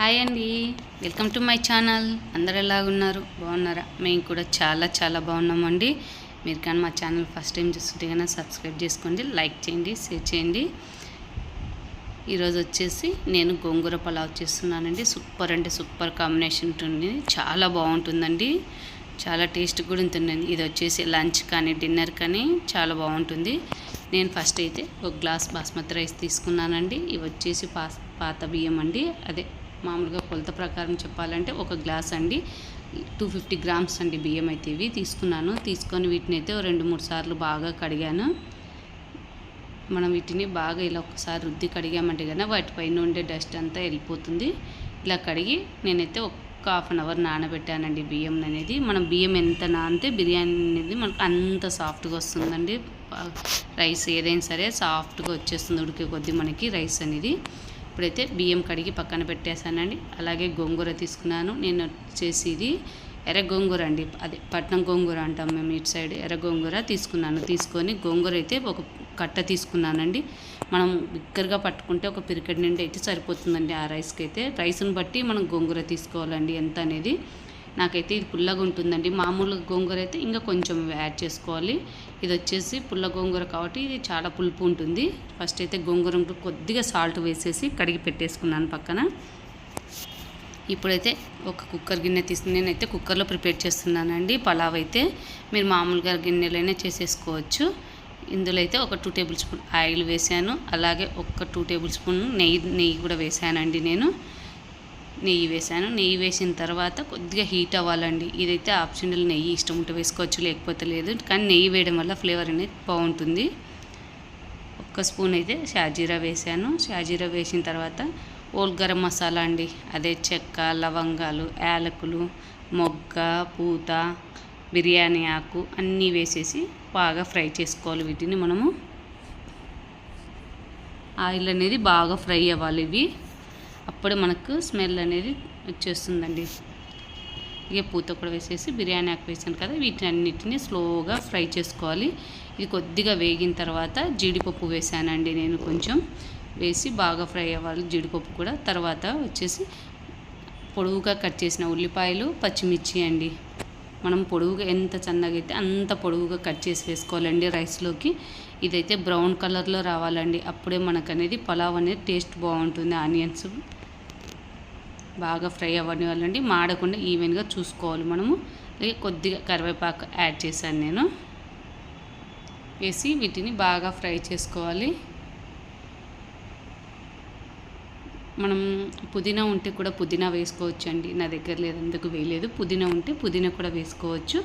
Hi అండి. Welcome to my channel. అందరు ఎలాగున్నారు? బాగున్నారా? మేము కూడా చాలా చాలా బాగున్నామండి. మీరు కానీ మా ఛానల్ ఫస్ట్ టైం చూస్తుంటే కానీ సబ్స్క్రైబ్ చేసుకోండి లైక్ చేయండి షేర్ చేయండి. ఈరోజు వచ్చేసి నేను గోంగూర పలావ్ చేస్తున్నానండి. సూపర్ అంటే సూపర్ కాంబినేషన్ ఉంటుంది. చాలా బాగుంటుందండి. చాలా టేస్ట్ కూడా ఉంటుందండి. ఇది వచ్చేసి లంచ్ కానీ డిన్నర్ కానీ చాలా బాగుంటుంది. నేను ఫస్ట్ అయితే ఒక గ్లాస్ బాస్మతి రైస్ తీసుకున్నానండి. ఇవి వచ్చేసి పాత బియ్యం అండి. అదే మామూలుగా కొలత ప్రకారం చెప్పాలంటే ఒక గ్లాస్ అండి టూ ఫిఫ్టీ గ్రామ్స్ అండి బియ్యం అయితే ఇవి తీసుకున్నాను. తీసుకొని వీటిని అయితే రెండు మూడు సార్లు బాగా కడిగాను. మనం వీటిని బాగా ఇలా ఒకసారి రుద్ది కడిగామంటే కనుక వాటిపైన ఉండే డస్ట్ అంతా వెళ్ళిపోతుంది. ఇలా కడిగి నేనైతే ఒక్క హాఫ్ అన్ అవర్ నానబెట్టానండి బియ్యం అనేది. మనం బియ్యం ఎంత నానితే బిర్యానీ అనేది మనకు అంత సాఫ్ట్గా వస్తుందండి. రైస్ ఏదైనా సరే సాఫ్ట్గా వచ్చేస్తుంది ఉడికే కొద్దీ మనకి రైస్ అనేది. ఇప్పుడైతే బియ్యం కడిగి పక్కన పెట్టేశానండి. అలాగే గోంగూర తీసుకున్నాను. నేను వచ్చేసి ఇది ఎర్ర గోంగూర అండి. అదే పట్నం గోంగూర అంటాం మేము ఇటు సైడ్. ఎర్ర గోంగూర తీసుకున్నాను. తీసుకొని గోంగూర అయితే ఒక కట్ట తీసుకున్నానండి. మనం బిక్కరగా పట్టుకుంటే ఒక పిరికెడ్ నిండి అయితే సరిపోతుందండి ఆ రైస్కి అయితే రైస్ని బట్టి మనం గోంగూర తీసుకోవాలండి. ఎంత అనేది నాకైతే ఇది పుల్లగా ఉంటుందండి. మామూలు గోంగూర అయితే ఇంకా కొంచెం యాడ్ చేసుకోవాలి. ఇది వచ్చేసి పుల్ల గోంగూర కాబట్టి ఇది చాలా పులుపు ఉంటుంది. ఫస్ట్ అయితే గోంగూర కొద్దిగా సాల్ట్ వేసేసి కడిగి పెట్టేసుకున్నాను పక్కన. ఇప్పుడైతే ఒక కుక్కర్ గిన్నె తీసుకుని నేనైతే కుక్కర్లో ప్రిపేర్ చేస్తున్నానండి. పలావ్ అయితే మీరు మామూలుగా గిన్నెలైనా చేసేసుకోవచ్చు. ఇందులో అయితే ఒక టూ టేబుల్ స్పూన్ ఆయిల్ వేసాను అలాగే ఒక టూ టేబుల్ స్పూన్ నెయ్యి నెయ్యి కూడా వేసానండి నేను. నెయ్యి వేసాను నెయ్యి వేసిన తర్వాత కొద్దిగా హీట్ అవ్వాలండి. ఇదైతే ఆప్షనల్ నెయ్యి ఇష్టం ఉంటే వేసుకోవచ్చు లేకపోతే లేదు. కానీ నెయ్యి వేయడం వల్ల ఫ్లేవర్ అనేది బాగుంటుంది. ఒక్క స్పూన్ అయితే షాజీరా వేసాను షాజీరా వేసిన తర్వాత ఓల్ గరం మసాలా అండి. అదే చెక్క లవంగాలు యాలకులు మొగ్గ పూత బిర్యానీ ఆకు అన్నీ వేసేసి బాగా ఫ్రై చేసుకోవాలి. వీటిని మనము ఆయిల్ అనేది బాగా ఫ్రై అవ్వాలి ఇవి. అప్పుడు మనకు స్మెల్ అనేది వచ్చేస్తుందండి. ఇక పూత కూడా వేసేసి బిర్యానీ ఆకు వేసాను కదా వీటిని అన్నిటిని స్లోగా ఫ్రై చేసుకోవాలి. ఇది కొద్దిగా వేగిన తర్వాత జీడిపప్పు వేసానండి నేను కొంచెం. వేసి బాగా ఫ్రై అవ్వాలి జీడిపప్పు కూడా. తర్వాత వచ్చేసి పొడవుగా కట్ చేసిన ఉల్లిపాయలు పచ్చిమిర్చి అండి. మనం పొడవుగా ఎంత చందగా అయితే అంత పొడవుగా కట్ చేసి వేసుకోవాలండి రైస్లోకి. ఇదైతే బ్రౌన్ కలర్లో రావాలండి. అప్పుడే మనకు అనేది పలావ్ అనేది టేస్ట్ బాగుంటుంది. ఆనియన్స్ బాగా ఫ్రై అవ్వనివ్వాలండి. మాడకుండా ఈవెన్గా చూసుకోవాలి మనము. అలాగే కొద్దిగా కరివేపాకు యాడ్ చేశాను నేను. వేసి వీటిని బాగా ఫ్రై చేసుకోవాలి. మనం పుదీనా ఉంటే కూడా పుదీనా వేసుకోవచ్చు అండి నా దగ్గర లేదు అందుకు వేయలేదు. పుదీనా ఉంటే పుదీనా కూడా వేసుకోవచ్చు.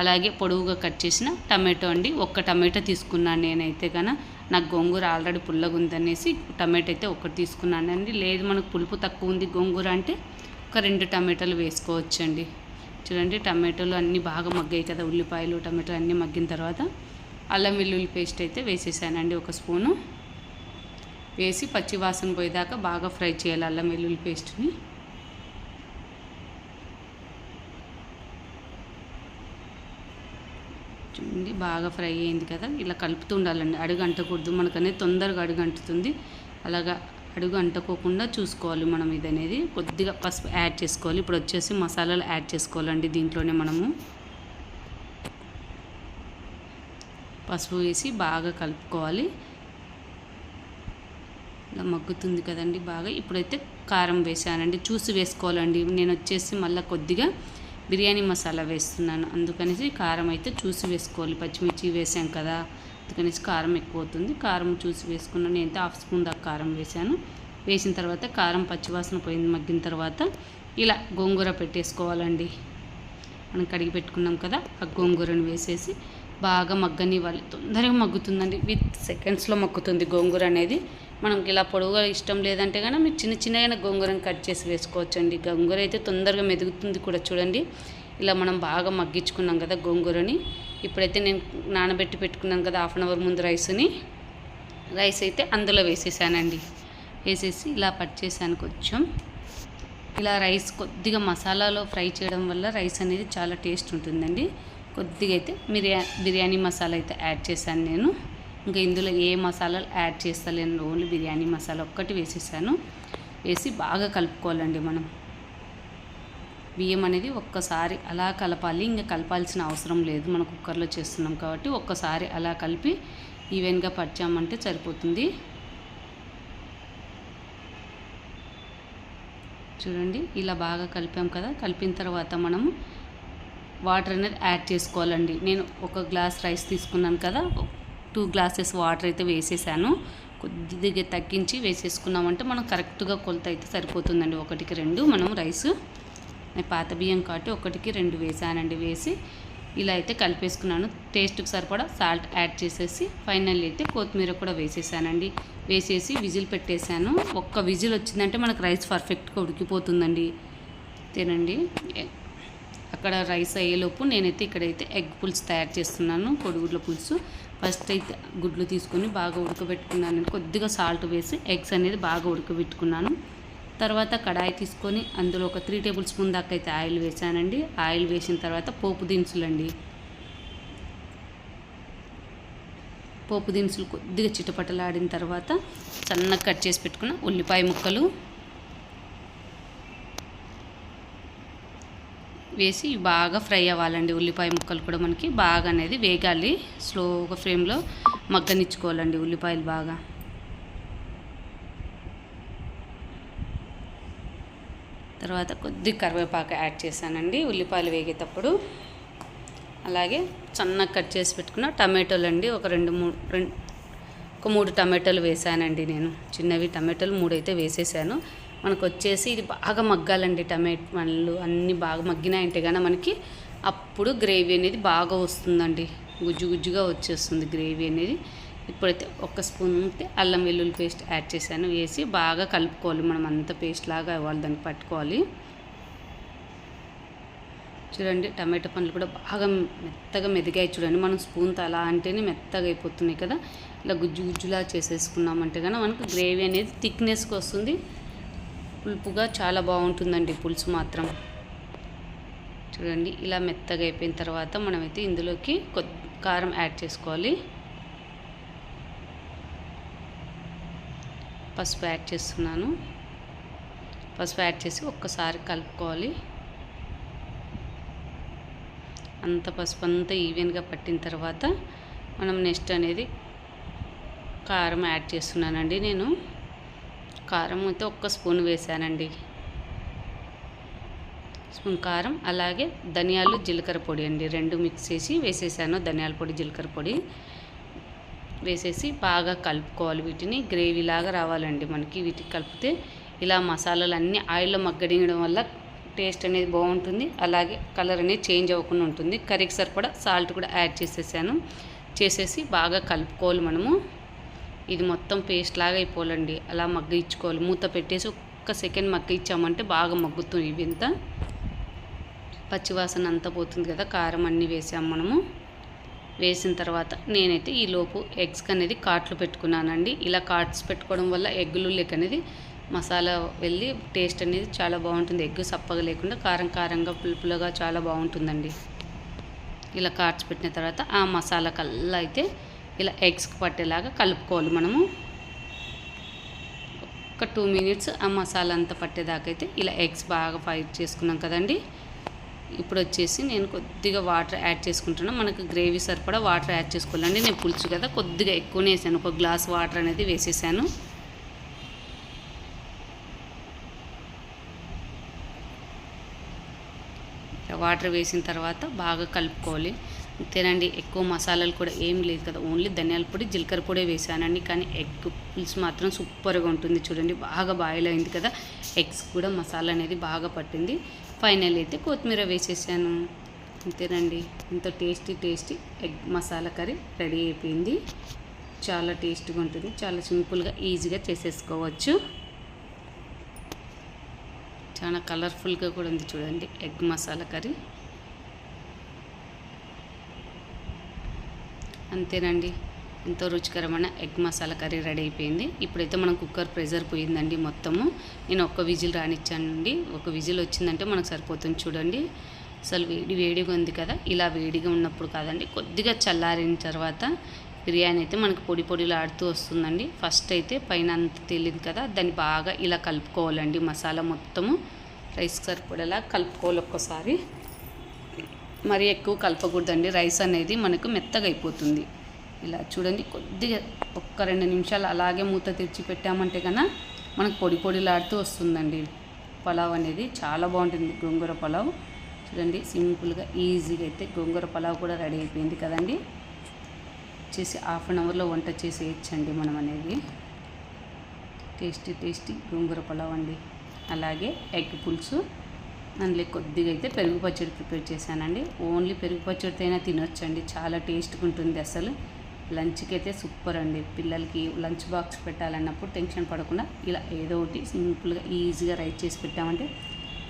అలాగే పొడవుగా కట్ చేసిన టమాటో అండి. ఒక్క టమాటో తీసుకున్నాను నేనైతే కన నాకు గోంగూర ఆల్రెడీ పుల్లగా ఉందనేసి టమాటో అయితే ఒకటి తీసుకున్నానండి. లేదు మనకు పులుపు తక్కువ ఉంది గోంగూర అంటే ఒక రెండు టమాటాలు వేసుకోవచ్చు అండి చూడండి టమాటోలు అన్నీ బాగా మగ్గాయి కదా ఉల్లిపాయలు టమాటోలు అన్నీ మగ్గిన తర్వాత అల్లం వెల్లుల్లి పేస్ట్ అయితే వేసేసానండి ఒక స్పూను. వేసి పచ్చివాసన పోయేదాకా బాగా ఫ్రై చేయాలి అల్లం వెల్లుల్లి పేస్ట్ని. చూడండి బాగా ఫ్రై అయింది కదా ఇలా కలుపుతూ ఉండాలండి. అడుగు అంటకూడదు మనకనేది తొందరగా అడుగు అంటుతుంది. అలాగా అడుగు అంటుకోకుండా చూసుకోవాలి మనం ఇది అనేది కొద్దిగా పసుపు యాడ్ చేసుకోవాలి. ఇప్పుడు వచ్చేసి మసాలాలు యాడ్ చేసుకోవాలండి దీంట్లోనే మనము. పసుపు వేసి బాగా కలుపుకోవాలి. ఇలా మగ్గుతుంది కదండి బాగా. ఇప్పుడైతే కారం వేసానండి. చూసి వేసుకోవాలండి. నేను వచ్చేసి మళ్ళీ కొద్దిగా బిర్యానీ మసాలా వేస్తున్నాను. అందుకనేసి కారం అయితే చూసి వేసుకోవాలి. పచ్చిమిర్చి వేసాం కదా అందుకనేసి కారం ఎక్కువ అవుతుంది. కారం చూసి వేసుకున్నాను. నేనైతే హాఫ్ స్పూన్ దాకా కారం వేసాను. వేసిన తర్వాత కారం పచ్చివాసన పోయింది. మగ్గిన తర్వాత ఇలా గోంగూర పెట్టేసుకోవాలండి. మనం కడిగి పెట్టుకున్నాం కదా ఆ గోంగూరను వేసేసి బాగా మగ్గనివ్వాలి. తొందరగా మగ్గుతుందండి. విత్ సెకండ్స్లో మగ్గుతుంది గోంగూర అనేది. మనకి ఇలా పొడవుగా ఇష్టం లేదంటే కానీ మీరు చిన్న చిన్నగా గోంగూరని కట్ చేసి వేసుకోవచ్చండి. గోంగూర అయితే తొందరగా మెదుగుతుంది కూడా చూడండి. ఇలా మనం బాగా మగ్గించుకున్నాం కదా గోంగూరని. ఇప్పుడైతే నేను నానబెట్టి పెట్టుకున్నాను కదా హాఫ్ అన్ అవర్ ముందు రైస్ని. రైస్ అయితే అందులో వేసేసానండి. వేసేసి ఇలా పట్ చేశాను కొంచెం. ఇలా రైస్ కొద్దిగా మసాలాలో ఫ్రై చేయడం వల్ల రైస్ అనేది చాలా టేస్ట్ ఉంటుందండి. కొద్దిగా అయితే బిర్యా బిర్యానీ మసాలా అయితే యాడ్ చేశాను నేను. ఇంకా ఇందులో ఏ మసాలాలు యాడ్ చేస్తలేను. ఓన్లీ బిర్యానీ మసాలా ఒక్కటి వేసేసాను. వేసి బాగా కలుపుకోవాలండి మనం. బియ్యం అనేది ఒక్కసారి అలా కలపాలి. ఇంకా కలపాల్సిన అవసరం లేదు. మనం కుక్కర్లో చేస్తున్నాం కాబట్టి ఒక్కసారి అలా కలిపి ఈవెన్గా పరిచామంటే సరిపోతుంది. చూడండి ఇలా బాగా కలిపాం కదా. కలిపిన తర్వాత మనము వాటర్ అనేది యాడ్ చేసుకోవాలండి. నేను ఒక గ్లాస్ రైస్ తీసుకున్నాను కదా. టూ గ్లాసెస్ వాటర్ అయితే వేసేసాను. కొద్దిగా తగ్గించి వేసేసుకున్నామంటే మనం కరెక్ట్గా కొలత అయితే సరిపోతుందండి. ఒకటికి రెండు మనం రైస్ నేను పాత బియ్యం కాబట్టి ఒకటికి రెండు వేసానండి వేసి. ఇలా అయితే కలిపేసుకున్నాను. టేస్ట్కి సరిపడా సాల్ట్ యాడ్ చేసేసి ఫైనల్ అయితే కొత్తిమీర కూడా వేసేసానండి. వేసేసి విజిల్ పెట్టేశాను. ఒక్క విజిల్ వచ్చిందంటే మనకు రైస్ పర్ఫెక్ట్గా ఉడికిపోతుందండి. తినండి. అక్కడ రైస్ అయ్యేలోపు నేనైతే ఇక్కడైతే ఎగ్ పులుసు తయారు చేస్తున్నాను. కొడుగుడ్ల పులుసు. ఫస్ట్ అయితే గుడ్లు తీసుకొని బాగా ఉడకబెట్టుకున్నాను. కొద్దిగా సాల్ట్ వేసి ఎగ్స్ అనేది బాగా ఉడకబెట్టుకున్నాను. తర్వాత కడాయి తీసుకొని అందులో ఒక త్రీ టేబుల్ స్పూన్ దాకా అయితే ఆయిల్ వేసానండి. ఆయిల్ వేసిన తర్వాత పోపు దినుసులండి. పోపు దినుసులు కొద్దిగా చిటపటలాడిన తర్వాత సన్నగా కట్ చేసి పెట్టుకున్న ఉల్లిపాయ ముక్కలు వేసి బాగా ఫ్రై అవ్వాలండి. ఉల్లిపాయ ముక్కలు కూడా మనకి బాగా అనేది వేగాలి. స్లోగా ఫ్లేమ్లో మగ్గనిచ్చుకోవాలండి ఉల్లిపాయలు బాగా. తర్వాత కొద్ది కరివేపాకు యాడ్ చేశానండి. ఉల్లిపాయలు వేగేటప్పుడు అలాగే సన్నగా కట్ చేసి పెట్టుకున్న టమాటోలు అండి ఒక రెండు మూడు రెండు ఒక మూడు టమాటాలు వేసానండి నేను. చిన్నవి టమాటాలు మూడు అయితే వేసేసాను. మనకు వచ్చేసి ఇది బాగా మగ్గాలండి టమాటో పండ్లు అన్నీ బాగా మగ్గినాయంటే కానీ మనకి అప్పుడు గ్రేవీ అనేది బాగా వస్తుందండి. గుజ్జు గుజ్జుగా వచ్చేస్తుంది గ్రేవీ అనేది. ఇప్పుడైతే ఒక స్పూన్ ఉంటే అల్లం వెల్లుల్లి పేస్ట్ యాడ్ చేశాను. వేసి బాగా కలుపుకోవాలి. మనం అంత పేస్ట్ లాగా అవ్వాలి దాన్ని పట్టుకోవాలి. చూడండి టమాటా పండ్లు కూడా బాగా మెత్తగా మెదిగాయి చూడండి. మనం స్పూన్తో అలా అంటేనే మెత్తగా అయిపోతున్నాయి కదా. ఇలా గుజ్జు గుజ్జులా చేసేసుకున్నామంటే కానీ మనకు గ్రేవీ అనేది థిక్నెస్కి వస్తుంది. పులుపుగా చాలా బాగుంటుందండి పులుసు మాత్రం. చూడండి ఇలా మెత్తగా అయిపోయిన తర్వాత మనమైతే ఇందులోకి కారం యాడ్ చేసుకోవాలి. పసుపు యాడ్ చేస్తున్నాను. పసుపు యాడ్ చేసి ఒక్కసారి కలుపుకోవాలి. అంత పసుపు అంతా ఈవెన్గా పట్టిన తర్వాత మనం నెక్స్ట్ అనేది కారం యాడ్ చేస్తున్నానండి నేను. కారం అయితే ఒక్క స్పూన్ వేసానండి. స్పూన్ కారం అలాగే ధనియాలు జీలకర్ర పొడి అండి. రెండు మిక్స్ చేసి వేసేసాను ధనియాల పొడి జీలకర్ర పొడి. వేసేసి బాగా కలుపుకోవాలి వీటిని. గ్రేవీ లాగా రావాలండి మనకి వీటికి కలిపితే. ఇలా మసాలాలు అన్నీ ఆయిల్లో మగ్గడించడం వల్ల టేస్ట్ అనేది బాగుంటుంది. అలాగే కలర్ అనేది చేంజ్ అవ్వకుండా ఉంటుంది. కర్రీకి సరిపడా సాల్ట్ కూడా యాడ్ చేసేసాను. చేసేసి బాగా కలుపుకోవాలి మనము. ఇది మొత్తం పేస్ట్ లాగా అయిపోవాలండి. అలా మగ్గించుకోవాలి మూత పెట్టేసి ఒక్క సెకండ్ మగ్గ ఇచ్చామంటే బాగా మగ్గుతుంది ఇవి ఇంత. పచ్చివాసన అంతా పోతుంది కదా కారం అన్నీ వేసాం మనము. వేసిన తర్వాత నేనైతే ఈ లోపు ఎగ్స్ అనేది కాట్లు పెట్టుకున్నానండి. ఇలా కాట్స్ పెట్టుకోవడం వల్ల ఎగ్గులు లేక అనేది మసాలా వెళ్ళి టేస్ట్ అనేది చాలా బాగుంటుంది. ఎగ్ సప్పగా లేకుండా కారం కారంగా పులుపులుగా చాలా బాగుంటుందండి. ఇలా కాట్స్ పెట్టిన తర్వాత ఆ మసాలా కల్లా అయితే ఇలా ఎగ్స్కి పట్టేలాగా కలుపుకోవాలి మనము. ఒక టూ మినిట్స్ ఆ మసాలా అంతా పట్టేదాకా అయితే ఇలా ఎగ్స్ బాగా ఫ్రై చేసుకున్నాం కదండి. ఇప్పుడు వచ్చేసి నేను కొద్దిగా వాటర్ యాడ్ చేసుకుంటున్నాను మనకు గ్రేవీ సరిపడా వాటర్ యాడ్ చేసుకోవాలండి. నేను పులుసు కదా కొద్దిగా ఎక్కువనే వేసాను. ఒక గ్లాస్ వాటర్ అనేది వేసేసాను. వాటర్ వేసిన తర్వాత బాగా కలుపుకోవాలి. అంతేనండి ఎక్కువ మసాలాలు కూడా ఏం లేదు కదా. ఓన్లీ ధనియాల పొడి జీలకర్ర పొడి వేసానండి. కానీ ఎగ్ పులుసు మాత్రం సూపర్గా ఉంటుంది. చూడండి బాగా బాయిల్ అయింది కదా. ఎగ్స్ కూడా మసాలా అనేది బాగా పట్టింది. ఫైనల్ అయితే కొత్తిమీర వేసేసాను. అంతేనండి ఎంతో tasty tasty egg masala curry ready అయిపోయింది. చాలా టేస్టీగా ఉంటుంది. చాలా సింపుల్గా ఈజీగా చేసేసుకోవచ్చు. చాలా కలర్ఫుల్గా కూడా ఉంది చూడండి ఎగ్ మసాలా కర్రీ. అంతేనండి. ఎంతో రుచికరమైన ఎగ్ మసాలా కర్రీ రెడీ అయిపోయింది. ఇప్పుడైతే మనం కుక్కర్ ప్రెజర్ పోయిందండి మొత్తము. నేను ఒక్క విజిల్ రానిచ్చానండి. ఒక విజిల్ వచ్చిందంటే మనకు సరిపోతుంది చూడండి. అసలు వేడి వేడిగా ఉంది కదా. ఇలా వేడిగా ఉన్నప్పుడు కాదండి కొద్దిగా చల్లారిన తర్వాత బిర్యానీ అయితే మనకు పొడి పొడిలాడుతూ వస్తుందండి. ఫస్ట్ అయితే పైన అంత తేలింది కదా దాన్ని బాగా ఇలా కలుపుకోవాలండి మసాలా మొత్తము. రైస్ సరిపడేలా కలుపుకోవాలి ఒక్కసారి. మరి ఎక్కువ కలపకూడదండి. రైస్ అనేది మనకు మెత్తగా అయిపోతుంది. ఇలా చూడండి కొద్దిగా ఒక్క రెండు నిమిషాలు అలాగే మూత తెరిచి పెట్టామంటే కన్నా మనకు పొడి పొడిలాడుతూ వస్తుందండి. పలావ్ అనేది చాలా బాగుంటుంది గోంగూర పలావ్. చూడండి సింపుల్గా ఈజీగా అయితే గోంగూర పలావ్ కూడా రెడీ అయిపోయింది కదండి. చేసి హాఫ్ అన్ అవర్లో వంట చేసి వేయచ్చండి మనం అనేది. టేస్టీ టేస్టీ గోంగూర పలావ్ అండి. అలాగే ఎగ్ పులుసు. అందులో కొద్దిగా అయితే పెరుగు పచ్చడి ప్రిపేర్ చేశానండి. ఓన్లీ పెరుగు పచ్చడితో అయినా తినొచ్చండి. చాలా టేస్ట్గా ఉంటుంది అసలు. లంచ్కి అయితే సూపర్ అండి. పిల్లలకి లంచ్ బాక్స్ పెట్టాలన్నప్పుడు టెన్షన్ పడకుండా ఇలా ఏదో ఒకటి సింపుల్గా ఈజీగా రైట్ చేసి పెట్టామంటే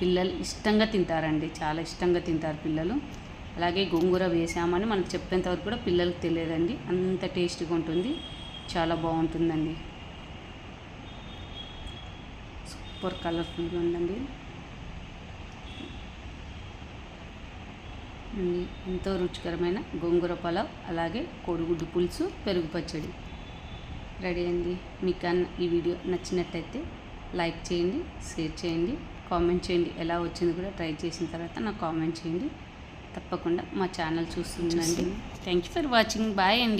పిల్లలు ఇష్టంగా తింటారండి. చాలా ఇష్టంగా తింటారు పిల్లలు. అలాగే గోంగూర వేసామని మనకు చెప్పేంత వరకు కూడా పిల్లలకు తెలియదండి. అంత టేస్ట్గా ఉంటుంది. చాలా బాగుంటుందండి. సూపర్ కలర్ఫుల్గా ఉందండి. ఎంతో రుచికరమైన గోంగూర పలావ్ అలాగే కోడిగుడ్డు పులుసు పెరుగు పచ్చడి. రెడీ అండి మీకు అన్న ఈ వీడియో నచ్చినట్టయితే లైక్ చేయండి షేర్ చేయండి కామెంట్ చేయండి. ఎలా వచ్చింది కూడా ట్రై చేసిన తర్వాత నాకు కామెంట్ చేయండి. తప్పకుండా మా channel చూస్తుందండి thank you for watching bye అండి.